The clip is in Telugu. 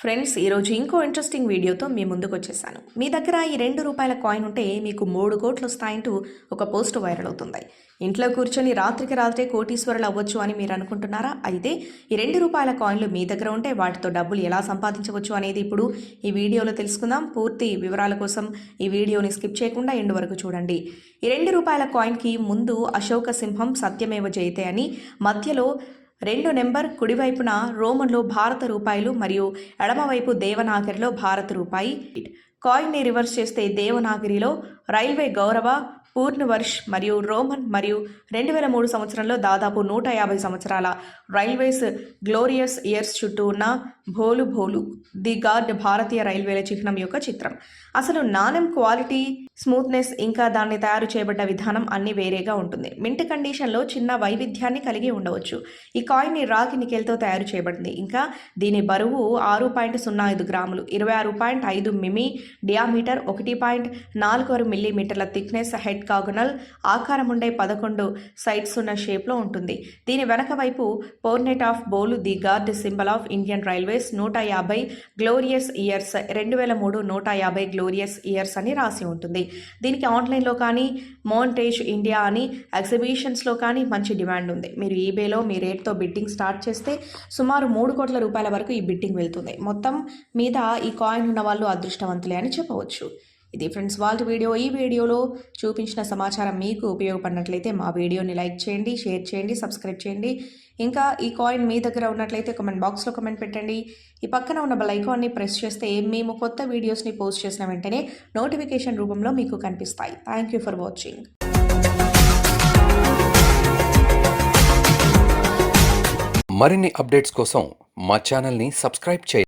ఫ్రెండ్స్ ఈరోజు ఇంకో ఇంట్రెస్టింగ్ వీడియోతో మీ ముందుకు వచ్చేసాను. మీ దగ్గర ఈ రెండు రూపాయల కాయిన్ ఉంటే మీకు మూడు కోట్లు వస్తాయంటూ ఒక పోస్ట్ వైరల్ అవుతుంది. ఇంట్లో కూర్చొని రాత్రికి రాత్రే కోటీశ్వరులు అవ్వచ్చు అని మీరు అనుకుంటున్నారా? అయితే ఈ రెండు రూపాయల కాయిన్లు మీ దగ్గర ఉంటే వాటితో డబ్బులు ఎలా సంపాదించవచ్చు అనేది ఇప్పుడు ఈ వీడియోలో తెలుసుకుందాం. పూర్తి వివరాల కోసం ఈ వీడియోని స్కిప్ చేయకుండా ఎండు వరకు చూడండి. ఈ రెండు రూపాయల కాయిన్కి ముందు అశోక సింహం సత్యమేవ జయతే అని మధ్యలో రెండు నెంబర్ కుడివైపున రోమన్లో భారత రూపాయలు మరియు ఎడమవైపు దేవనాగరిలో భారత రూపాయి. కాయిన్ని రివర్స్ చేస్తే దేవనాగరిలో రైల్వే గౌరవ పూర్ణవర్ష్ మరియు రోమన్ మరియు రెండు వేల మూడు సంవత్సరంలో దాదాపు నూట యాభై సంవత్సరాల రైల్వేస్ గ్లోరియస్ ఇయర్స్ చుట్టూ ఉన్న భోలు భోలు ది గార్డ్ భారతీయ రైల్వేల చిహ్నం యొక్క చిత్రం. అసలు నాణెం క్వాలిటీ స్మూత్నెస్ ఇంకా దాన్ని తయారు చేయబడ్డ విధానం అన్ని వేరేగా ఉంటుంది. మింట్ కండిషన్లో చిన్న వైవిధ్యాన్ని కలిగి ఉండవచ్చు. ఈ కాయిన్ రాగి నికెల్తో తయారు చేయబడింది. ఇంకా దీని బరువు ఆరు పాయింట్ సున్నా ఐదు గ్రాములు ఇరవై ఆరు పాయింట్ ఐదు మిమీ డియామీటర్ ఒకటి పాయింట్ నాలుగు ఆరు మిల్లీమీటర్ల థిక్నెస్ హెడ్ కాగునల్ ఆకారం ఉండే పదకొండు సైట్స్ ఉన్న షేప్లో ఉంటుంది. దీని వెనక వైపు పోర్నెట్ ఆఫ్ బోలు the guard symbol of Indian railways నూట యాభై గ్లోరియస్ ఇయర్స్ రెండు వేల మూడు నూట యాభై గ్లోరియస్ ఇయర్స్ అని రాసి ఉంటుంది. దీనికి ఆన్లైన్లో కానీ మోంటేజ్ ఇండియా అని ఎగ్జిబిషన్స్లో కానీ మంచి డిమాండ్ ఉంది. మీరు ఈబేలో మీ రేట్తో బిడ్డింగ్ స్టార్ట్ చేస్తే సుమారు మూడు కోట్ల రూపాయల వరకు ఈ బిడ్డింగ్ వెళ్తుంది. మొత్తం మీద ఈ కాయిన్ ఉన్న వాళ్ళు అదృష్టవంతులే అని చెప్పవచ్చు. ఇది ఫ్రెండ్స్ వాళ్ళ వీడియో. ఈ వీడియోలో చూపించిన సమాచారం మీకు ఉపయోగపడినట్లయితే మా వీడియోని లైక్ చేయండి షేర్ చేయండి సబ్స్క్రైబ్ చేయండి. ఇంకా ఈ కాయిన్ మీ దగ్గర ఉన్నట్లయితే కమెంట్ బాక్స్లో కమెంట్ పెట్టండి. ఈ పక్కన ఉన్న బెల్ ఐకాన్ని ప్రెస్ చేస్తే మేము కొత్త వీడియోస్ని పోస్ట్ చేసిన వెంటనే నోటిఫికేషన్ రూపంలో మీకు కనిపిస్తాయి. థ్యాంక్ యూ ఫర్ వాచింగ్ మరిన్ని అప్డేట్స్ కోసం మా ఛానల్ని సబ్స్క్రైబ్ చేయండి.